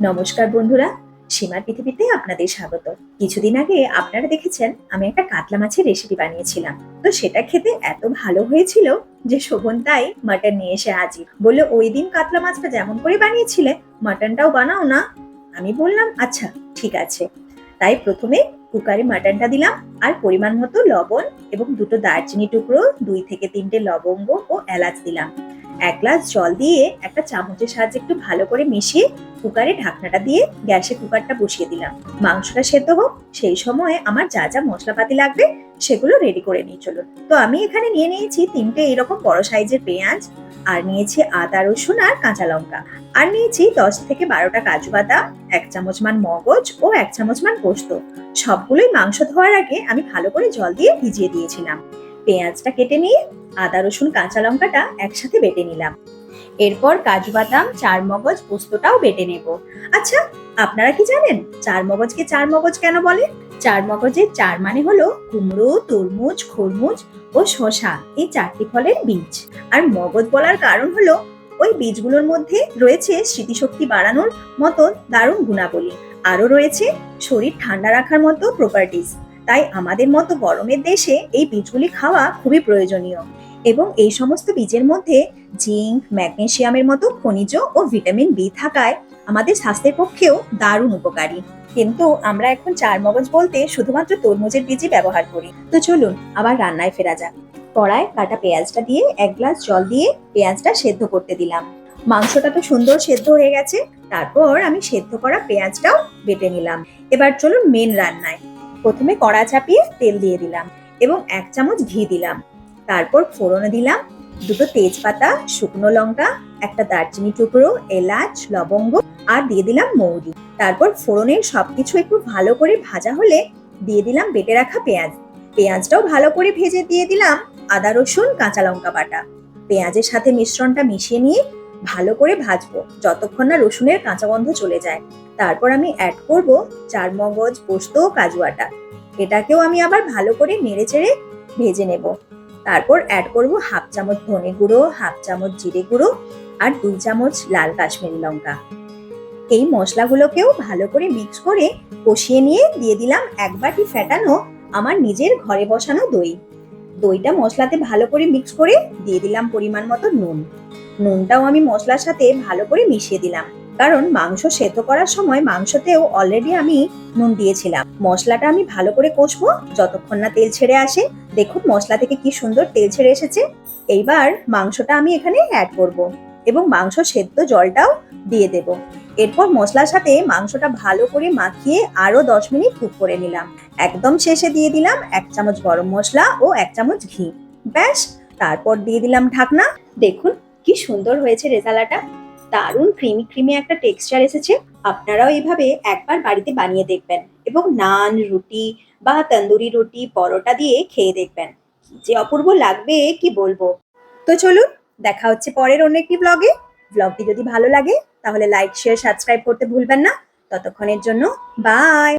নমস্কার বন্ধুরা, সীমার পৃথিবীতে আপনাদের স্বাগত। কিছুদিন আগে আপনারা দেখেছেন, আমি একটা কাতলা মাছের রেসিপি বানিয়েছিলাম। তো সেটা খেতে এত ভালো হয়েছিল যে শোভন তাই মাটন নিয়ে এসে হাজির। বলল, ওই দিন কাতলা মাছটা যেমন করে বানিয়েছিলে মাটনটাও বানাও না। আমি বললাম আচ্ছা ঠিক আছে। তাই প্রথমে কুকারে মাটনটা দিলাম, আর পরিমাণ মতো লবণ এবং দুটো দারচিনি টুকরো, দুই থেকে তিনটে লবঙ্গ ও এলাচ দিলাম। এক গ্লাস জল দিয়ে একটা চামচের সাহায্যে একটু ভালো করে মিশিয়ে কুকারে ঢাকনাটা দিয়ে গ্যাসে কুকারটা বসিয়ে দিলাম। মাংসটা সেদ্ধ হোক, সেই সময় আমার যা যা মশলাপাতি লাগবে সেগুলো রেডি করে নিয়ে চলুন। তো আমি এখানে নিয়ে নিয়েছি তিনটে এরকম বড় সাইজের পেঁয়াজ, আর নিয়েছি আদা, রসুন আর কাঁচা লঙ্কা। আর নিয়েছি দশ থেকে বারোটা কাজু বাদাম, এক চামচ মান মগজ ও এক চামচ মান পোস্ত। সবগুলোই মাংস ধোয়ার আগে আমি ভালো করে জল দিয়ে ভিজিয়ে দিয়েছিলাম। পেঁয়াজটা কেটে নিয়ে, আদা, রসুন, কাঁচা লঙ্কাটা একসাথে বেটে নিলাম। এরপর কাজু বাদাম চার মগজ পোস্তটাও বেটে নেব। আচ্ছা আপনারা কি জানেন চার মগজকে চার মগজ কেন বলে? চার মগজের চার মানে হলো কুমড়ো, তরমুজ, খরমুজ ও শসা, এই চারটি ফলের বীজ। আর মগজ বলার কারণ হলো ওই বীজগুলোর মধ্যে রয়েছে স্মৃতিশক্তি বাড়ানোর মতো দারুণ গুণাবলী। আরও রয়েছে শরীর ঠান্ডা রাখার মতো প্রপার্টিজ তাই আমাদের মতো গরমের দেশে এই বীজগুলি খাওয়া খুবই প্রয়োজনীয়। এবং এই সমস্ত বীজের মধ্যে জিঙ্ক ম্যাগনেসিয়ামের মতো খনিজ ও ভিটামিন বি থাকায় আমাদের স্বাস্থ্যের পক্ষেও দারুণ উপকারী। কিন্তু আমরা এখন চার মগজ বলতে শুধুমাত্র তরমুজের বীজই ব্যবহার করি। তো চলুন আবার রান্নায় ফেরা যাক। কড়ায় কাটা পেঁয়াজটা দিয়ে এক গ্লাস জল দিয়ে পেঁয়াজটা সেদ্ধ করতে দিলাম। মাংসটা তো সুন্দর সেদ্ধ হয়ে গেছে। তারপর আমি সেদ্ধ করা পেঁয়াজটাও বেটে নিলাম। এবার চলুন মেন রান্নায়। প্রথমে কড়া চাপিয়ে তেল দিয়ে দিলাম এবং এক চামচ ঘি দিলাম। তারপর ফোড়নে দিলাম দুটো তেজপাতা, শুকনো লঙ্কা, একটা দারচিনি টুকরো, এলাচ, লবঙ্গ আর দিয়ে দিলাম মৌরি। তারপর ফোড়নের সবকিছু একটু ভালো করে ভাজা হলে দিয়ে দিলাম বেটে রাখা পেঁয়াজ। পেঁয়াজটাও ভালো করে ভেজে দিয়ে দিলাম আদা, রসুন, কাঁচা লঙ্কা বাটা। পেঁয়াজের সাথে মিশ্রণটা মিশিয়ে নিয়ে ভালো করে ভাজবো, যতক্ষণ না রসুনের কাঁচা গন্ধ চলে যায়। তারপর আমি অ্যাড করব চার মগজ পোস্ত কাজু আটা। এটাকেও আমি আবার ভালো করে নেড়ে চেড়ে ভেজে নেব। তারপর অ্যাড করব হাফ চামচ ধনে গুঁড়ো, হাফ চামচ জিরে গুঁড়ো আর দুই চামচ লাল কাশ্মীরি লঙ্কা। এই মশলাগুলোকেও ভালো করে মিক্স করে কষিয়ে নিয়ে দিয়ে দিলাম এক বাটি ফ্যাটানো আমার নিজের ঘরে বসানো দই। দইটা মশলাতে ভালো করে মিক্স করে দিয়ে দিলাম পরিমাণ মতো নুন। নুনটাও আমি মশলার সাথে ভালো করে মিশিয়ে দিলাম। কারণ মাংস সেদ্ধ করার সময় মাংসতেও অলরেডি আমি নুন দিয়েছিলাম। মশলাটা আমি ভালো করে কষবো, যতক্ষণ না তেল ছেড়ে আসে। দেখুন মশলা থেকে কি সুন্দর তেল ছেড়ে এসেছে। এইবার মাংসটা আমি এখানে অ্যাড করব এবং মাংস সেদ্ধ জলটাও দিয়ে দেব। এরপর মশলার সাথে মাংসটা ভালো করে মাখিয়ে আরও দশ মিনিট কুক করে নিলাম। একদম শেষে দিয়ে দিলাম এক চামচ গরম মশলা ও এক চামচ ঘি। ব্যাস, তারপর দিয়ে দিলাম ঢাকনা। দেখুন কি সুন্দর হয়েছে রেজালাটা। দারুণ ক্রিমি ক্রিমি একটা টেক্সচার এসেছে। আপনারাও এইভাবে একবার বাড়িতে বানিয়ে দেখবেন এবং নান, রুটি বা তন্দুরি রুটি, পরোটা দিয়ে খেয়ে দেখবেন। যে অপূর্ব লাগবে, কি বলব? তো চলুন, দেখা হচ্ছে পরের অন্য একটি ব্লগে ব্লগটি যদি ভালো লাগে, তাহলে লাইক শেয়ার সাবস্ক্রাইব করতে ভুলবেন না। ততক্ষণের জন্য বাই